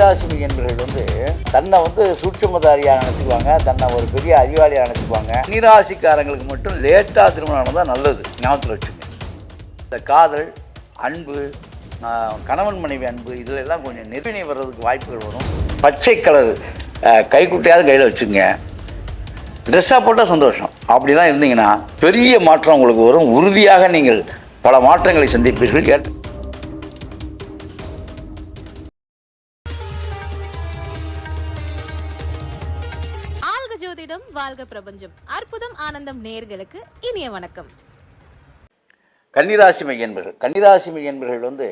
கன்னிராசி என்பவர்கள் வந்து தன்னை வந்து சூட்சமதாரியாக நினச்சிக்குவாங்க தன்னை ஒரு பெரிய அறிவாளியாக நினச்சிக்குவாங்க. நீராசிக்காரங்களுக்கு மட்டும் லேட்டாக திருமணம் தான் நல்லது ஞாபகத்தில் வச்சுங்க இந்த காதல் அன்பு கணவன் மனைவி அன்பு இதில் எல்லாம் கொஞ்சம் நெருங்கினி வர்றதுக்கு வாய்ப்புகள் வரும். பச்சை கலர் கைக்குட்டையாவது கையில் வச்சுங்க ட்ரெஸ்ஸாக போட்டால் சந்தோஷம். அப்படிலாம் இருந்தீங்கன்னா பெரிய மாற்றம் உங்களுக்கு வரும். உறுதியாக நீங்கள் பல மாற்றங்களை சந்திப்பீர்கள். கேட்டு ஜோதிடம் வாழ்க பிரபஞ்சம். அற்புதம் ஆனந்தம் நேர்களுக்கு இனிய வணக்கம். கன்னிராசி மையன்பர்கள். கன்னிராசி மையன்பர்கள் வந்து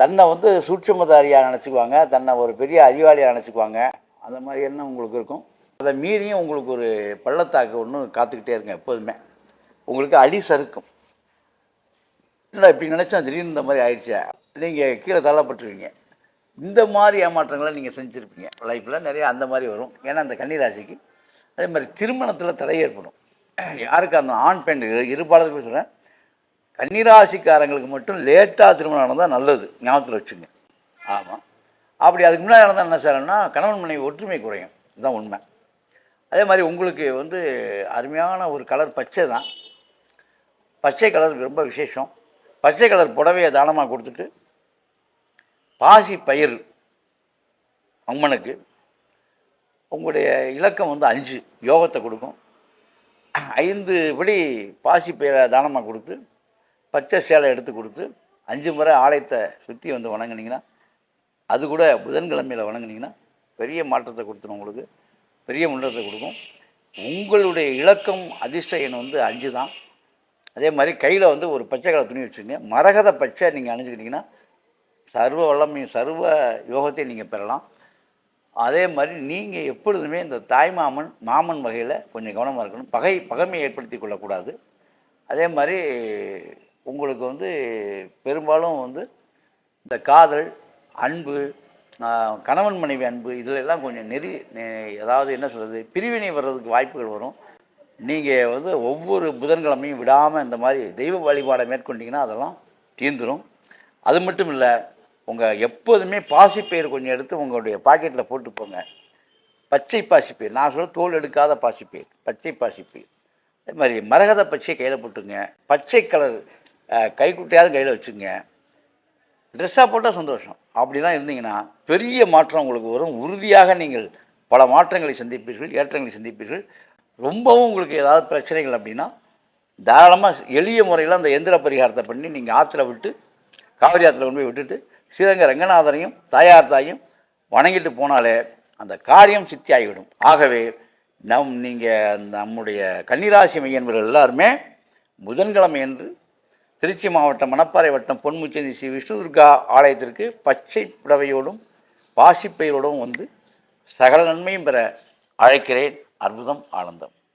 தன்னை வந்து சூட்சமதாரியாக நினச்சிக்குவாங்க தன்னை ஒரு பெரிய அறிவாளியாக நினச்சிக்குவாங்க. அந்த மாதிரி எண்ணம் உங்களுக்கு இருக்கும். அதை மீறியும் உங்களுக்கு ஒரு பள்ளத்தாக்கு ஒன்று காத்துக்கிட்டே இருங்க எப்போதுமே. உங்களுக்கு அடி சறுக்கும். இல்லை இப்படி நினச்சா திடீர்னு இந்த மாதிரி ஆயிடுச்சா? நீங்கள் கீழே தள்ளப்பட்டுருவீங்க இந்த மாதிரி ஏமாற்றங்களை நீங்கள் செஞ்சுருப்பீங்க. லைஃப்பில் நிறைய அந்த மாதிரி வரும். ஏன்னா அந்த கன்னிராசிக்கு அதே மாதிரி திருமணத்தில் தடை ஏற்படும். யாருக்கு அந்த ஆண் பெண் இரு- சொல்கிறேன் கன்னிராசிக்காரங்களுக்கு மட்டும் லேட்டாக திருமணம் நடந்தால் நல்லது. ஞாபகத்தில் வச்சுங்க. ஆமாம் அப்படி அதுக்கு முன்னாடி நடந்தால் என்ன சார்னா கணவன் மனைவி ஒற்றுமை குறையும். இதுதான் உண்மை. அதே மாதிரி உங்களுக்கு வந்து அருமையான ஒரு கலர் பச்சை தான். பச்சை கலர் ரொம்ப விசேஷம். பச்சை கலர் புடவையை தானமாக கொடுத்துட்டு பாசி பயிர் அம்மனுக்கு உங்களுடைய இலக்கம் வந்து அஞ்சு யோகத்தை கொடுக்கும். ஐந்து படி பாசி பேரை தானமாக கொடுத்து பச்சை சேலை எடுத்து கொடுத்து அஞ்சு முறை ஆலயத்தை சுற்றி வந்து வணங்கினீங்கன்னா அது கூட புதன்கிழமையில் வணங்குனீங்கன்னா பெரிய மாற்றத்தை கொடுத்துரும் உங்களுக்கு பெரிய முன்னேற்றத்தை கொடுக்கும். உங்களுடைய இலக்கம் அதிர்ஷ்ட எண் வந்து அஞ்சு தான். அதே மாதிரி கையில் வந்து ஒரு பச்சை கலர் துணி வச்சுருங்க மரகத பச்சை நீங்கள் அணிஞ்சுக்கிட்டிங்கன்னா சர்வ வல்லமையும் சர்வ யோகத்தையும் நீங்கள் பெறலாம். அதே மாதிரி நீங்கள் எப்பொழுதுமே இந்த தாய்மாமன் மாமன் வகையில் கொஞ்சம் கவனமாக இருக்கணும். பகை பகைமையை ஏற்படுத்தி கொள்ளக்கூடாது. அதே மாதிரி உங்களுக்கு வந்து பெரும்பாலும் வந்து இந்த காதல் அன்பு கணவன் மனைவி அன்பு இதில் எல்லாம் கொஞ்சம் நெறி ஏதாவது அதாவது என்ன சொல்கிறது பிரிவினை வர்றதுக்கு வாய்ப்புகள் வரும். நீங்கள் வந்து ஒவ்வொரு புதன்கிழமையும் விடாமல் இந்த மாதிரி தெய்வ வழிபாடை மேற்கொண்டிங்கன்னா அதெல்லாம் தீர்ந்துடும் அது மட்டும் இல்லை உங்கள் எப்போதுமே பாசிப்பயிர் கொஞ்சம் எடுத்து உங்களுடைய பாக்கெட்டில் போட்டு போங்க பச்சை பாசிப்பயிர் நான் சொல்ல தோல் எடுக்காத பாசிப்பயிர் பச்சை பாசிப்பயிர் அதே மாதிரி மரகத பச்சை கையில் போட்டுங்க. பச்சை கலர் கைக்குட்டையாவது கையில் வச்சுங்க. ட்ரெஸ்ஸாக போட்டால் சந்தோஷம். அப்படிலாம் இருந்தீங்கன்னா பெரிய மாற்றம் உங்களுக்கு வரும். உறுதியாக நீங்கள் பல மாற்றங்களை சந்திப்பீர்கள் ஏற்றங்களை சந்திப்பீர்கள். ரொம்பவும் உங்களுக்கு ஏதாவது பிரச்சனைகள் அப்படின்னா தாராளமாக எளிய முறையில் அந்த எந்திர பரிகாரத்தை பண்ணி நீங்கள் ஆற்றுல விட்டு காவிரி ஆற்றுல கொண்டு போய் விட்டுட்டு ஸ்ரீரங்க ரங்கநாதரையும் தாயார் தாயும் வணங்கிட்டு போனாலே அந்த காரியம் சித்தியாகிவிடும். ஆகவே நம் நீங்கள் நம்முடைய கன்னிராசி மையன்பர்கள் எல்லாருமே புதன்கிழமை என்று திருச்சி மாவட்டம் மணப்பாறை வட்டம் பொன்முச்சந்தி ஸ்ரீ விஷ்ணுதுர்கா ஆலயத்திற்கு பச்சை புடவையோடும் பாசிப்பயிரோடும் வந்து சகல நன்மையும் பெற அழைக்கிறேன். அற்புதம் ஆனந்தம்.